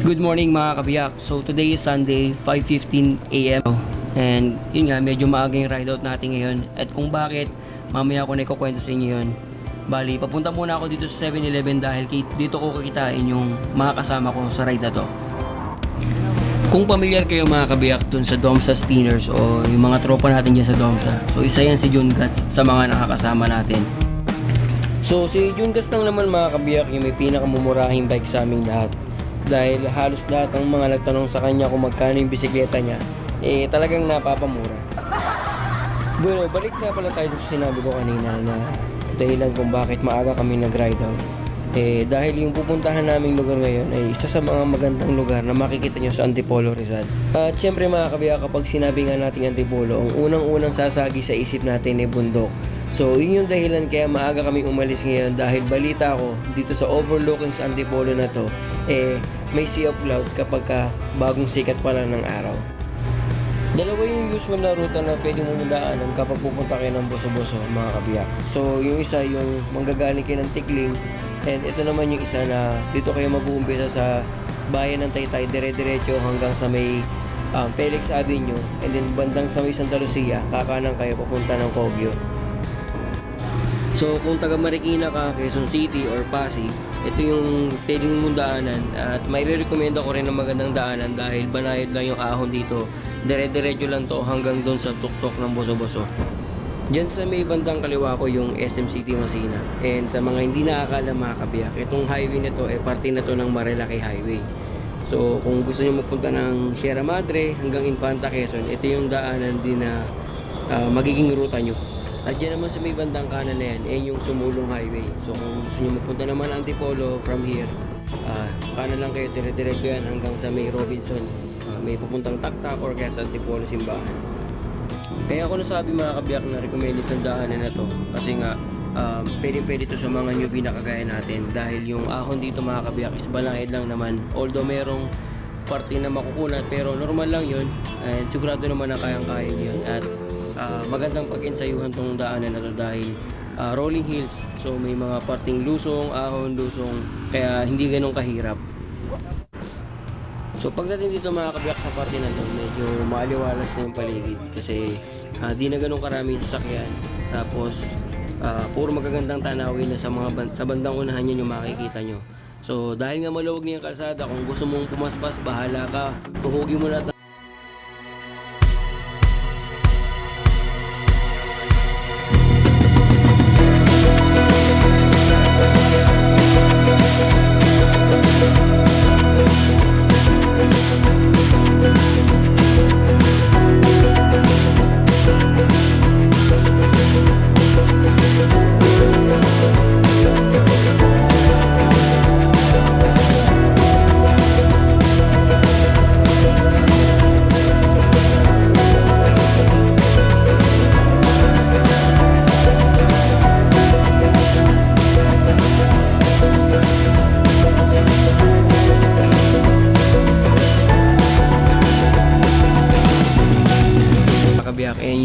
Good morning mga kabiyak. So today is Sunday, 5.15 a.m. And yun nga, medyo maaga yung ride out natin ngayon. At kung bakit, mamaya ko na ikukwento sa inyo yun. Bali, papunta muna ako dito sa 7-Eleven dahil dito ko kakitain yung mga kasama ko sa ride na to. Kung pamilyar kayo mga kabiyak dun sa Domsa Spinners o yung mga tropa natin dyan sa Domsa. So isa yan si Jun Guts sa mga nakakasama natin. So si Jun Guts lang naman mga kabiyak yung may pinakamumurahing bike sa aming lahat. Dahil halos lahat ng mga nagtanong sa kanya kung magkano yung bisikleta niya, eh talagang napapamura. Bueno, balik nga pala tayo sa sinabi ko kanina na dahilan kung bakit maaga kami nag-ride out. Eh, dahil yung pupuntahan naming lugar ngayon ay isa sa mga magandang lugar na makikita nyo sa Antipolo Rizal. At syempre mga kabiya, kapag sinabi nga nating Antipolo, ang unang-unang sasagi sa isip natin ay bundok. So, yun yung dahilan kaya maaga kami umalis ngayon dahil balita ko dito sa overlooking sa Antipolo na to, eh, may sea of clouds kapag ka bagong sikat pa lang ng araw. Dalawa yung usual na ruta na pwede mo daanan kapag pupunta kayo ng Boso-Boso, mga kabiyak. So, yung isa yung manggagaling kayo ng Tikling and ito naman yung isa na dito kayo mag-uumpisa sa bayan ng Taytay, dire-diretso hanggang sa may um, Felix Avenue and then bandang sa may Santa Lucia, kakanan kayo papunta ng Kogyo. So kung taga Marikina ka, Quezon City or Pasig, ito yung pwedeng mong daanan at may re-recommend ako rin ng magandang daanan dahil banayad lang yung ahon dito. Dire-diretso lang to hanggang doon sa tuktok ng Boso-Boso. Diyan sa may bandang kaliwa ko yung SM City Masina. And sa mga hindi nakakala mga kabiyak, itong highway na to ay parte na to ng Marilaki Highway. So kung gusto niyo magpunta ng Sierra Madre hanggang Infanta Quezon, ito yung daanan din na ah, magiging ruta nyo. At dyan naman sa may bandang kanan na yan, yan yung sumulong highway. So kung gusto nyo magpunta naman Antipolo from here, ah, kanan lang kayo, dire-diretso yan hanggang sa may Robinson. Ah, may pupuntang Taktak or kaya sa Antipolo Simbahan. Kaya ako nasabi mga kabiyak na recommend itong daanan na to kasi nga um, pwede pwede to sa mga newbie na kagaya natin dahil yung ahon dito mga kabiyak is balangid lang naman although merong parte na makukunat pero normal lang yun and sigurado naman na kayang-kaya yun at ah, magandang pag-ensayuhan tong daanan na to dahil ah, rolling hills so may mga parting lusong, ahon, lusong kaya hindi ganun kahirap So pagdating dito mga kabiyak sa parte na to, medyo maaliwalas na yung paligid kasi ah, di na ganun karami sasakyan. Tapos ah, puro magagandang tanawin na sa mga ban- sa bandang unahan yan yung makikita nyo. So dahil nga maluwag na yung kalsada, kung gusto mong pumaspas, bahala ka. Tuhugin mo lahat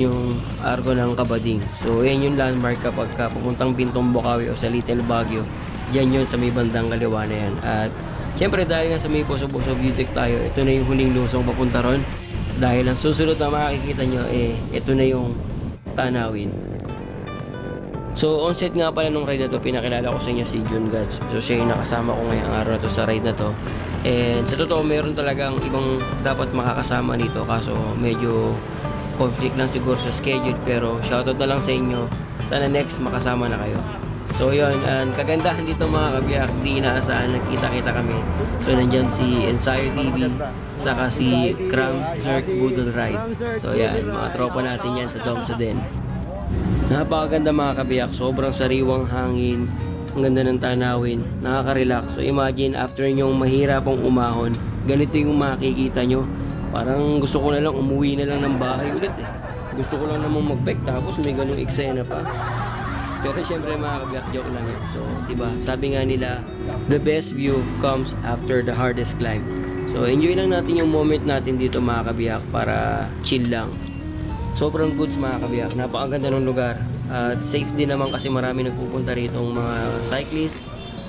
yung arko ng Kabading. So, ayan yung landmark kapag ka pupuntang Bintong Bukawi o sa Little Baguio. Yan yun sa may bandang kaliwa na yan. At, syempre dahil nga sa may Poso-Poso View Deck tayo, ito na yung huling lusong papunta ron. Dahil ang susunod na makikita nyo, eh, ito na yung tanawin. So, on set nga pala nung ride na to, pinakilala ko sa inyo si Jun Guts. So, siya yung nakasama ko ngayong araw na to sa ride na to. And sa totoo, meron talagang ibang dapat makakasama nito. Kaso, medyo conflict lang siguro sa schedule. Pero, shoutout na lang sa inyo. Sana next makasama na kayo. So, yun. And kagandahan dito mga kabiyak, di inaasahan, nagkita-kita kami. So, nandyan si Ensayo TV, saka si Cram Zerk Boodle Ride. So, yan. Mga tropa natin yan sa Domsa din. Napakaganda mga kabiyak, sobrang sariwang hangin, ang ganda ng tanawin, nakaka-relax. So imagine after nyong mahirapang umahon, ganito yung makikita nyo. Parang gusto ko na lang umuwi na lang ng bahay ulit eh. Gusto ko lang namang mag-bike tapos may ganung eksena pa. Pero syempre mga kabiyak, joke lang yan. So, diba, sabi nga nila, the best view comes after the hardest climb. So, enjoy lang natin yung moment natin dito mga kabiyak para chill lang. Sobrang goods mga kabiyak. Napakaganda ng lugar. At safe din naman kasi marami nagpupunta rito mga cyclist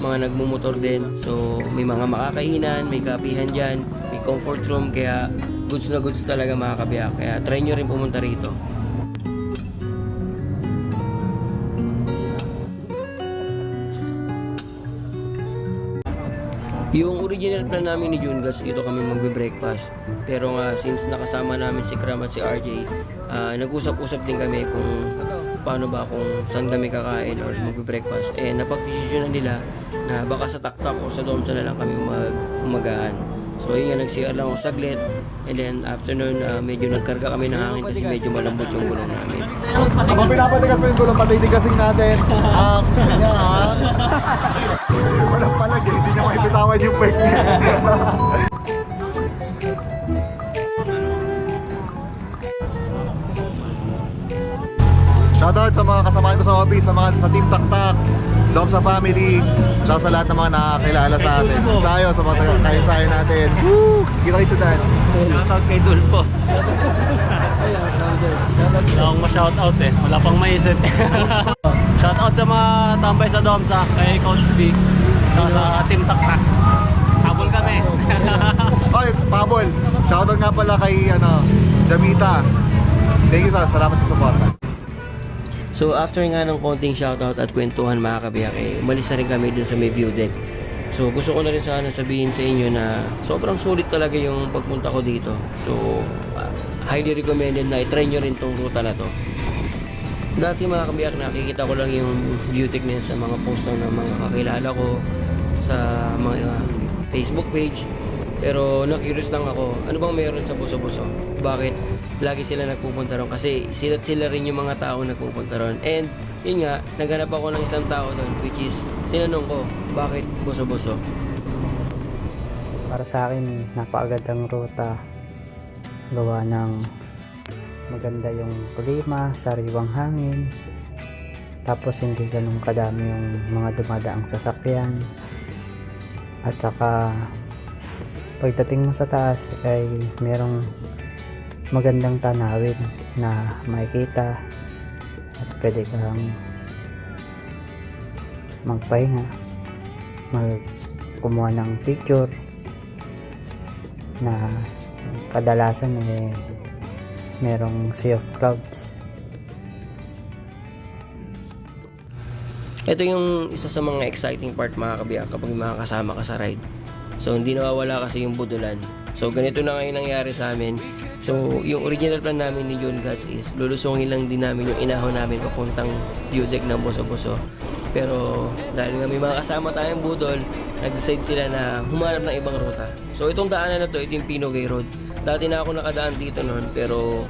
mga nagmumotor din. So, may mga makakainan, may kapihan dyan, may comfort room, kaya goods na goods talaga mga kabiyak. Kaya try nyo rin pumunta rito. Yung original plan namin ni Jungas, dito kami magbe-breakfast. Pero nga, since nakasama namin si Kram at si RJ, ah, nag-usap-usap din kami kung paano ba kung saan kami kakain or magbe-breakfast. Eh, napag-desisyon na nila na baka sa taktak o sa domsa na lang kami mag umagahan. So, yun nga, nag-CR lang ako saglit. And then, after nun, ah, medyo nagkarga kami ng hangin kasi medyo malambot yung gulong namin. Habang pinapatigas mo yung gulong, patitigasin natin ang kanyang... Walang palag hindi niya maipitawan yung bike niya. Shoutout sa mga kasamahan ko sa office, sa mga sa Team Taktak, Dom sa family, tsaka sa lahat ng mga nakakilala sa atin. Sayo, sa mga kainsayo natin. Woo! Kita kita dyan. Shoutout kay Dulpo. Wala akong ma-shoutout eh. Wala pang maisip. shoutout sa mga tambay sa Domsa, kay Coach B, sa Team Taktak. Habol kami. Oy, Pabol, shoutout nga pala kay ano, Jamita. Thank you sa salamat sa support. So after nga ng konting shoutout at kwentuhan mga kabiyak, eh, umalis na rin kami dun sa may view deck. So gusto ko na rin sana sabihin sa inyo na sobrang sulit talaga yung pagpunta ko dito. So ah, highly recommended na i-try nyo rin tong ruta na to. Dati mga kabiyak nakikita ko lang yung view deck na sa mga post ng mga kakilala ko sa mga Facebook page. Pero na-curious lang ako, ano bang meron sa Buso-Buso? Bakit lagi sila nagpupunta ron? Kasi sila, sila rin yung mga tao nagpupunta ron. And yun nga, naghanap ako ng isang tao doon which is tinanong ko, bakit Buso-Buso? Para sa akin, napakagandang ruta. Gawa ng maganda yung klima, sariwang hangin. Tapos hindi ganun kadami yung mga dumadaang sasakyan. At saka pagdating mo sa taas ay merong magandang tanawin na makikita at pwede kang magpahinga mag kumuha ng picture na kadalasan eh merong sea of clouds Ito yung isa sa mga exciting part mga kabiyak kapag may mga kasama ka sa ride. So hindi nawawala kasi yung budulan. So ganito na ngayon nangyari sa amin. So yung original plan namin ni John Guts is lulusungin lang din namin yung inahon namin papuntang view deck ng Boso-Boso. Pero dahil nga may mga kasama tayong budol, nag-decide sila na humanap ng ibang ruta. So itong daanan na to, ito yung Pinogay Road. Dati na ako nakadaan dito noon pero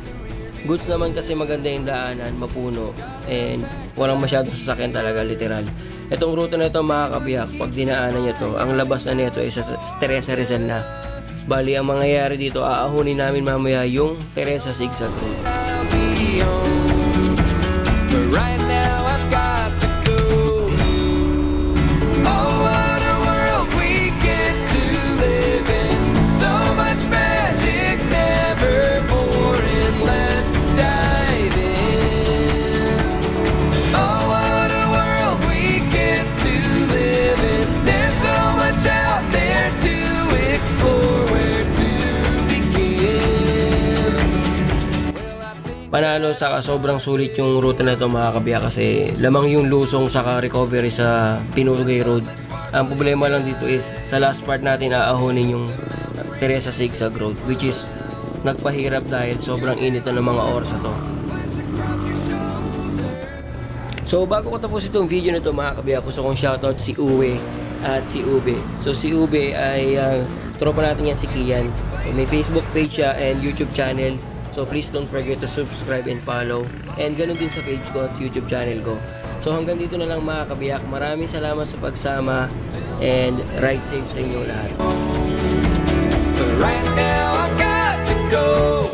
goods naman kasi maganda yung daanan, mapuno, and walang masyadong sasakyan talaga, literal. Itong ruta na ito mga kabiyak, pag dinaanan nyo to, ang labas na nito sa Teresa Rizal na. Bali, ang mangyayari dito, aahunin namin mamaya yung Teresa Zigzag Road. Panalo sa sobrang sulit yung ruta na ito mga kabiyak kasi lamang yung lusong saka recovery sa Pinugay Road. Ang problema lang dito is sa last part natin aahonin yung Teresa Zigzag Road which is nagpahirap dahil sobrang init ng mga oras na to. So bago ko tapos itong video na to mga kabiyak, gusto kong shoutout si Uwe at si Ube. So si Ube ay ah, tropa natin yan si Kian. So, may Facebook page siya and YouTube channel. So please don't forget to subscribe and follow. And ganun din sa page ko at YouTube channel ko. So hanggang dito na lang mga kabiyak. Maraming salamat sa pagsama and ride safe sa inyong lahat. But right now I've got to go.